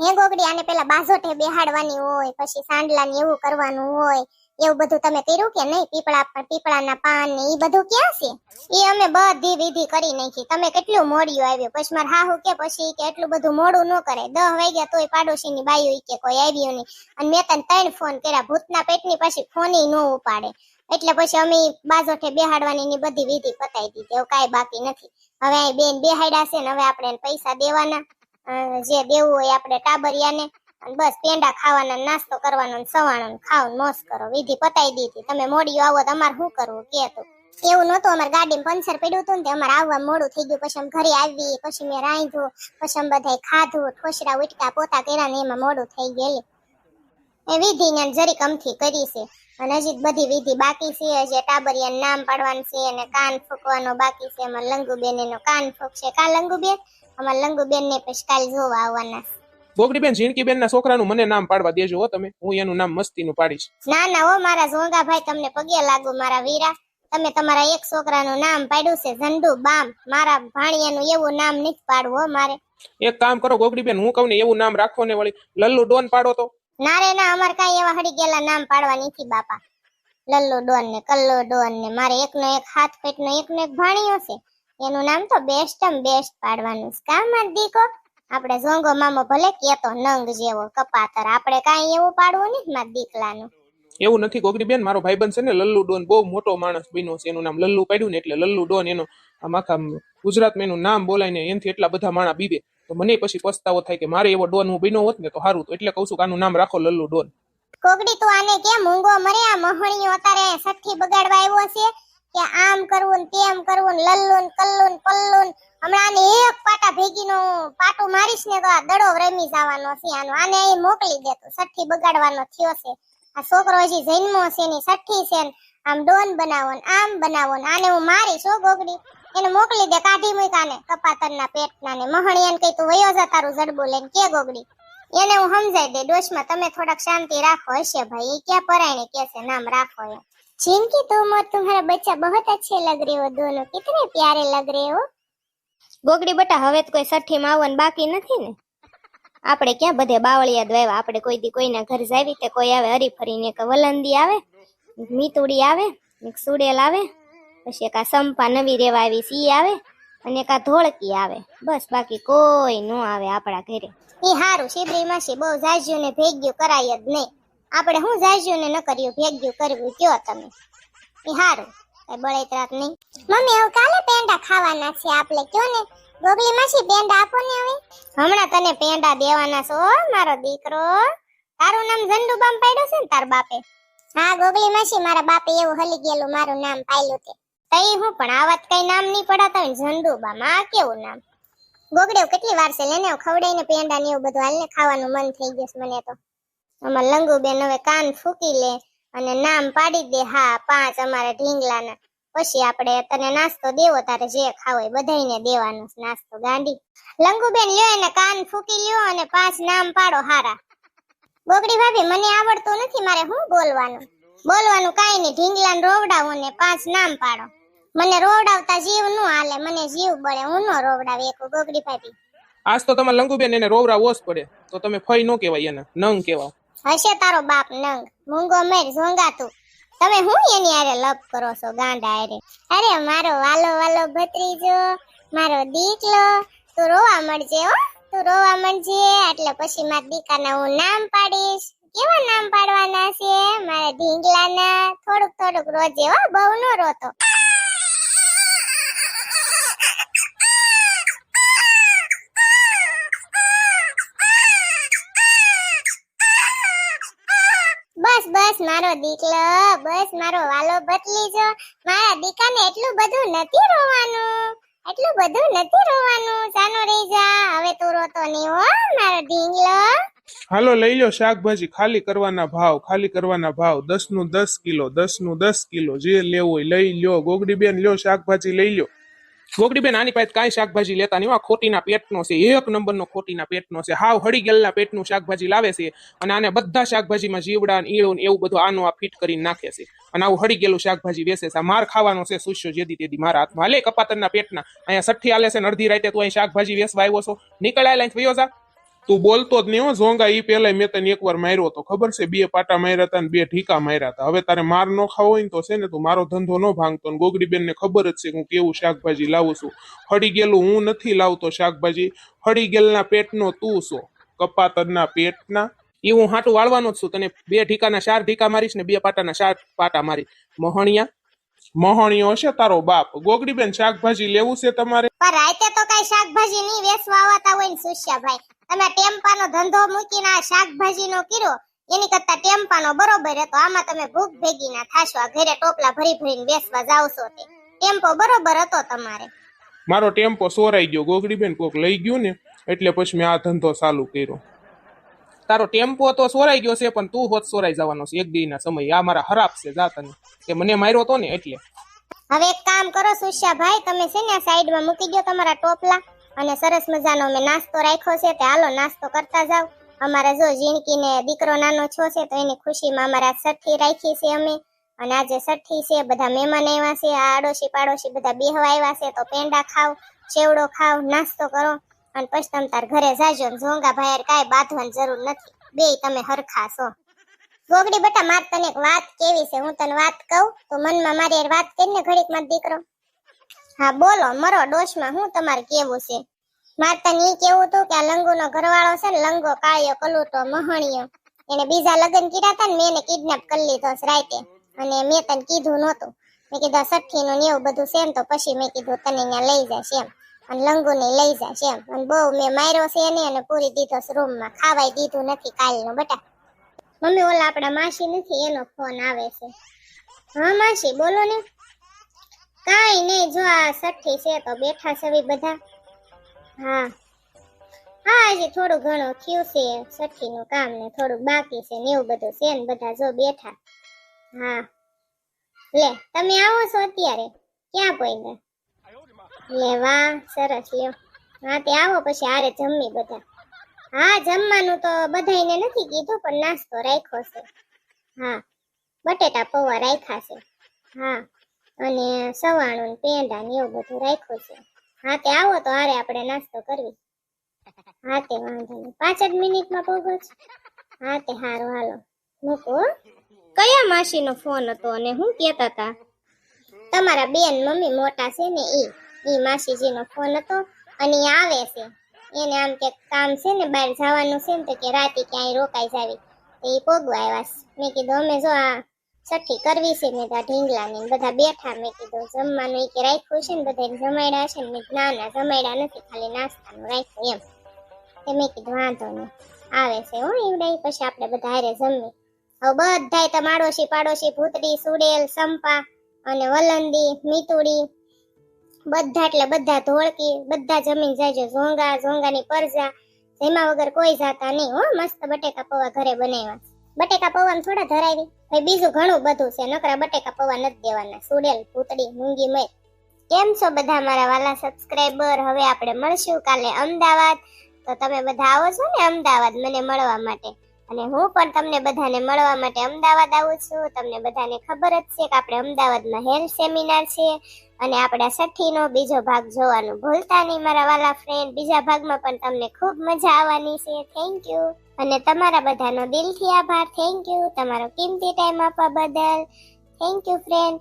હે ગોગડી આને પેલા બાજોઠે બેહાડવાની હોય, પછી સાંડલા ને એવું કરવાનું હોય, એવું બધું તમે કર્યું કે નહીં? પીપળા પર પીપળાના પાન ને એ બધું ક્યાં છે? એ અમે બધી વિધિ કરી નાખી. તમે કેટલું મોડિયું આવ્યું? પછી માર હાહુ કે પછી કે એટલું બધું મોડું ન કરે. દહ વાગ્યા તોય પાડોશીની બાયું કે કોઈ આવ્યું નહીં. અને મેં તને ત્રણ ફોન કર્યા. ભૂતના પેટની પછી ફોન ન ઉપાડે. એટલે પછી અમે બાજોઠે બેહાડવાની ની બધી વિધિ પતાઈ દીધી. એવું કાંઈ બાકી નથી. હવે બેન બેહાડ્યા છે ને હવે આપણે પૈસા દેવાના. જે દેવું હોય આપણે ટાબરિયાને બસ પેંડા ખાવાના નાસ્તો કરવાનો સવાણો ખાવ ને કરો. વિધિ પતાઈ દીધી તમે મોડી આવો તો અમારે શું કરવું? કે તું. એવું નહોતું. અમારે ગાડીમાં પંચર પડ્યું હતું ને અમારે આવવા મોડું થઈ ગયું. પછી ઘરે આવી પછી મેં રાંધ્યું. પછી બધાય ખાધું. ઠોસરા, ઉટકા, પોતા કર્યા ને એમાં મોડું થઈ ગયેલી એ વિધિ ને જરીક અમથી કરી છે. અને હજી બધી વિધિ બાકી છે. હજી ટાબરિયા નામ પાડવાનું છે અને કાન ફૂંકવાનો બાકી છે. એમાં લંગુબેન એનો કાન ફૂંકશે. કા લંગુબેન? અમારા લંગુબેન ને પછી કાલ જોવા આવવાના. ગોગડીબેન ઝીણકીબેન ના છોકરાનું મને નામ પાડવા દેજો હો તમે. હું એનું નામ મસ્તીનું પાડીશ. ના ના ઓ મારા ઝોંગા ભાઈ તમને પગે લાગો મારા વીરા. તમે તમારા એક છોકરાનું નામ પાડ્યું છે ઝંડુ બામ. મારા ભાણિયાનું એવું નામ નથી પાડવું હો મારે. એક કામ કરો ગોગડીબેન હું કહું ને એવું નામ રાખો ને વળી લલ્લુ ડોન પાડો તો. ના રે ના અમારે કાંઈ એવા હડી ગયેલા નામ પાડવા નથી બાપા. લલ્લુ ડોન ને કલ્લો ડોન ને મારે એકનો એક હાથ પેટનો એકનો એક ભાણિયો છે. એનું નામ તો બેસ્ટમ બેસ્ટ પાડવાનું કામ દીકો? આપણે ઝોંગો મામો ભલે કેતો નંગ જેવો કપાતર. આપણે કાઈ એવું પાડવું નહીં માર દીકલાનું. એવું નથી ગોગડીબેન મારો ભાઈબંધ છે ને લલ્લુ ડોન બહુ મોટો માણસ બન્યો છે. એનું નામ લલ્લુ પાડ્યું ને એટલે લલ્લુ ડોન એનો આમ આખા ગુજરાતમાં એનું નામ બોલાય ને એનથી એટલા બધા માણા બીબે તો મને પછી પસ્તાવો થાય કે મારે એવો ડોન હું બન્યો હોત ને તો સારું તો એટલે કહું છું કે આનું નામ રાખો લલ્લુ ડોન. કોકડી તું આને કેમ ઊંઘો મરે આ મહણીઓ અત્યારે સઠ્ઠી બગાડવા આવ્યો છે. કે આમ કરવું ને તેમ કરવું ને લલ્લું ને કલ્લું ને પલ્લું ને. હમણાં આને એક પાટા ભેગીનું પાટું મારીશ ને તો આ દડો રમી જવાનો છે આનો. આને અહીં મોકલી દે તું સઠ્ઠી બગાડવાનો થયો છે. આ છોકરો હજી જન્મો છે ને સઠ્ઠી છે આમ ડોન બનાવો ને આમ બનાવો ને આને હું મારીશ હો ગોગડી. એને મોકલી દે કાઢી મૂકાને કપાતરના પેટના ને. મહણી એને કઈ તું વયો જા તારું જડબો લઈને કે ગોગડી. એને હું સમજાઈ દે ડોશમાં તમે થોડાક શાંતિ રાખો હશે ભાઈ. એ ક્યાં પરાયણે કે છે? નામ રાખો એમ. जिनकी तुम और तुम्हारा बच्चा बहुत अच्छे लग रहे हो दोनों कितने प्यारे लग रहे हो ગોગડી બટા હવે તો કોઈ સઠ્ઠીમાં આવવાનું બાકી નથી ને આપણે ક્યાં બધે બાવળિયા દ્વાવ્યા આપણે કોઈ દી કોઈના ઘર જાવી તે કોઈ આવે હરીફરીને એક વલંદી આવે એક મીતુડી આવે એક સુડેલ આવે પછી એક આ સંપા નવી રેવા આવી સી આવે અને એક આ ધોળકી આવે બસ બાકી કોઈ નો આવે આપણા ઘરે ઈ હારું શિબરી માસી બહુ જાજ્યું ને ભેગ્યું કરાય જ નહીં આપણે હું જાજ્યું ને ન કર્યું ભેગ્યું કરવું કયો તમે. એ હારું કઈ બળેતરાત નહીં. મમ્મી હવે કાલે પેંડા ખાવાના છે આપણે કયો ને? ગોગલી માસી પેંડા આપો ને હવે. હમણાં તને પેંડા દેવાના છો મારો દીકરો. તારું નામ ઝંડુબામ પાડ્યું છે ને તાર બાપે? હા ગોગલી માસી મારા બાપે એવું હલી ગયેલું મારું નામ પાડ્યું તે. તઈ હું પણ આ કઈ નામ નહીં પડાતા હોય ઝંડુબામ આ કેવું નામ? ગોગડે કેટલી વાર છે? લેને ખવડાઈને પેંડા ને એવું બધું હાલને ખાવાનું મન થઈ ગયું મને તો. અમાર લંગુબેન કાન ફૂકી લે અને નામ પાડી દે, હા, પાંચ અમારા ઢીંગલાના. પછી આપણે તને નાસ્તો દેવો, તારે જે ખાવો એ બધાયને દેવાનો. નાસ્તો ગાંડી. લંગુબેન લ્યો એને કાન ફૂકી લ્યો અને પાંચ નામ પાડો હારા. ગોગડી ભાભી, મને આવડતું નથી મારે હું બોલવાનું? બોલવાનું કાંઈ નહીં, ઢીંગલાને રોવડાવો ને પાંચ નામ પાડો. મને રોવડાવતા જીવનું હાલે, મને જીવ બળે, હું નો રોવડાવી? એક ગોગડી ભાભી. આજ તો તમારે લંગુબેન એને રોવડાવો જ પડે. તો તમે ફઈ નો કહેવાય એને, નંગ કહેવાય. હશે તારો બાપ નંગ. મૂંગો મેર ઝોંગા તમે હું એની આરે લપ કરો છો ગાંડા આરે અરે મારો વાલો વાલો ભત્રીજો, મારો દીકલો, તું રોવા મળજે હો, તું રોવા મળજે. એટલે પછી મારા દીકાના હું નામ પાડીશ. કેવા નામ પાડવાના છે? મારા ઢીંગલાના. થોડુંક થોડુંક રોજે હો, બહુ નો રોતો. મારો દીકલો, બસ મારો વાલો બદલીજો મારા દીકાને એટલું બધું નથી રોવાનું. એટલું બધું નથી રોવાનું. સાનો રહી જા. હવે તું રોતો નહીં હો, મારો ઢીંગલો. હાલો, લઈ લો શાકભાજી. ખાલી કરવાના ભાવ, ખાલી કરવાના ભાવ. દસનું દસ કિલો દસનું દસ કિલો. જે લેવું લઈ લ્યો. ગોગડી બેન લ્યો શાકભાજી લઈ લ્યો. ગોગડીબેન આની પાસે કાંઈ શાકભાજી લેતા નહીં આ ખોટીના પેટનો છે, એક નંબરનો ખોટીના પેટનો છે. હાવ હળી ગયેલા પેટનું શાકભાજી લાવે છે અને આને બધા શાકભાજીમાં જીવડા ઈળો ને એવું બધું આનું આ ફિટ કરીને નાખે છે. અને આવું હળી ગયેલું શાકભાજી વેસે છે. માર ખાવાનો છે સુસ્યો જેદી તેદી મારા હાથમાં. હાલે કપાતરના પેટના. અહીંયા સઠ્ઠી હાલે છે અડધી રાતે તું અહીં શાકભાજી વેસવા આવ્યો છો? નીકળાય લઈને વયો જા. તું બોલતો જ નહીં હો. ઝોંગા એ પેલા મેં તને એકવાર માર્યો તો ખબર છે? બે પાટા માર્યા હતા બે ઠીકા માર્યા હતા હવે તારે માર ન ખાવો હોય ને તો છે ને તું મારો ધંધો ન ભાંગતો ગોગડી બેન ને ખબર જ છે હું કેવું શાકભાજી લાવું છું. હળી ગયેલું હું નથી લાવતો શાકભાજી. હળી ગયેલના પેટનો તું છો. કપાતરના પેટના. એ હું હાટું વાળવાનો જ છું. તને બે ઠીકાના ચાર ઠીકા મારીશ ને બે પાટાના ચાર પાટા મારી. મહણિયા. મોહણીયો હશે તારો બાપ. ગોગડી બેન શાકભાજી લેવું છે તમારે? પણ રાતે તો કઈ શાકભાજી નહીં વેસવા આવતા હોય ને સુષ્યાભાઈ તમે ટેમ્પાનો ધંધો મૂકીને આ શાકભાજીનો કર્યો એની કરતા ટેમ્પાનો બરોબર હતો. આમાં તમે ભૂખ ભેગી ના થાશો. આ ઘરે ટોપલા ભરી ભરીને બેસવા જાવશો તે. ટેમ્પો બરોબર હતો તમારે. મારો ટેમ્પો સોરાઈ ગયો. ગોગડી બેન કોક લઈ ગયું ને એટલે પછી મેં આ ધંધો ચાલુ કર્યો. તારો ટેમ્પો તો સોરાઈ ગયો છે પણ તું હોત સોરાઈ જવાનો છે. એક દીના સમય. આ મારા હરાપ છે જાતને કે મને માર્યો તો ને એટલે. હવે એક કામ કરો સુષ્યાભાઈ તમે છે ને સાઈડમાં મૂકી દો તમારા ટોપલા. અને સરસ મજાનો મેં નાસ્તો રાખ્યો છે તે હાલો નાસ્તો કરતા જાવ અમારા જો ઝીણકીને દીકરો નાનો છો છે તો એની ખુશીમાં અમારા સઠ્ઠી રાખી છે અમે. અને આજે સઠ્ઠી છે, બધા મહેમાન આવ્યા છે, આ આડોશી પાડોશી બધા બેહવા આવ્યા છે તો પેંડા ખાવ ચેવડો ખાવ નાસ્તો કરો. અને પછી તમે તાર ઘરે જાજો ઝોંગા ભાઈ કાંઈ બાંધવાની જરૂર નથી. બે તમે હરખા છો. ગોગડી બટા, માર તને એક વાત કેવી છે? હું તને વાત કહું તો મનમાં મારી વાત કરીને ઘડીકમાં દીકરો હા, બોલો, મરો ડોશમાં હું તમારે કેવું છે? મારે તને ઈ કેવું હતું કે આ લંગુનો ઘરવાળો છે ને, લંગો કાળિયો કલુટો મહણિયો. એને બીજા લગ્ન કર્યા હતા ને, મેં એને કિડનેપ કરી લીધો છે રાતે. અને મેં તને કીધું નહોતું. મેં કીધું સઠ્ઠી નું એવું બધું છે તો પછી મેં કીધું તને અહીંયા લઈ જશે એમ. અને લંગુ ને લઈ જશે એમ. અને બહુ મેં માર્યો છે એને અને પૂરી દીધો છે રૂમમાં. ખાવાય દીધું નથી કાલનું બટા. મમ્મી, ઓલા આપણા માસી નથી, એનો ફોન આવે છે. હા, માસી, બોલો ને. કાઈ નહીં, જો આ સઠ્ઠી છે તો બેઠા છે બધા. હા. હા, હજી થોડું ઘણું થયું છે સઠ્ઠી નું કામ ને થોડું બાકી છે ને એવું બધું છે ને બધા જો બેઠા. હા. લે, તમે આવો છો અત્યારે? ક્યાં પોઈગા લે, વાહ, સરસ, લ્યો. હા, તે આવો પછી આરે જમી બધા. હા, જમવાનું તો બધાયને નથી કીધું, પણ નાસ્તો રાખ્યો છે. હા. બટેટા પૌવા રાખ્યા છે. હા. અને સવાણું પેંડા ને એવું બધું રાખ્યું છે. હા તે આવો તો હારે આપણે નાસ્તો કરવી. હા તે વાંધો નહીં. પાંચ જ મિનિટમાં પહોંચો હા તે હારું, હાલો. મૂકો કયા માસીનો ફોન હતો અને હું કહેતા હતા? તમારા બેન મમ્મી મોટા છે ને એ એ માસીજીનો ફોન હતો અને એ આવે છે. એને આમ કે કામ છે ને બહાર જવાનું છે ને તો કે રાતે ક્યાંય રોકાઈ જાવી. એ પોગવા આવ્યા મેં કીધું, અમે જો આ છઠ્ઠી કરવી છે, મેં ત્યાં ઢીંગલાની બધા બેઠા મેં કીધું, જમવાનું કે રાખ્યું છે ને બધાને જમાડ્યા છે ને ના ના જમાડ્યા નથી, ખાલી નાસ્તાનું રાખ્યું એમ. તે મેં કીધું, વાંધો નહીં, આવે છે, હું ઈવડાઈ પછી આપણે બધા હારે જમી હવે બધાય તમાડોશી પાડોશી, ભૂતડી, સુડેલ, સંપા અને વલંદી, મીતુડી, બધા એટલે બધા ધોળકી, બધા જમીન જાયજો ઝોંગા, ઝોંગાની પરજા, જેમાં વગર કોઈ જાતા નહીં, હો, મસ્ત બટેકા પૌવા ઘરે બનાવ્યા બટેકા પવન થોડા ધરાવી. ભાઈ બીજું ઘણું બધું છે, નકરા બટેકા પૌવા નથી દેવાના. સુડેલ, પૂતળી, મૂંગી મય કેમ છો બધા મારા વાલા સબસ્ક્રાઈબર હવે આપણે મળશું કાલે અમદાવાદ. તો તમે બધા આવો છો ને અમદાવાદ મને મળવા માટે. અને હું પણ તમને બધાને મળવા માટે અમદાવાદ આવું છું. તમને બધાને ખબર જ છે કે આપણે અમદાવાદમાં હેલ્થ સેમિનાર છે. અને આપણા સઠ્ઠીનો બીજો ભાગ જોવાનું ભૂલતા નહીં, મારા વાલા ફ્રેન્ડ બીજા ભાગમાં પણ તમને ખૂબ મજા આવવાની છે. થેન્ક યુ અને તમારા બધાનો દિલથી આભાર. થેન્ક યુ તમારો કિંમતી ટાઈમ આપવા બદલ. Thank you friend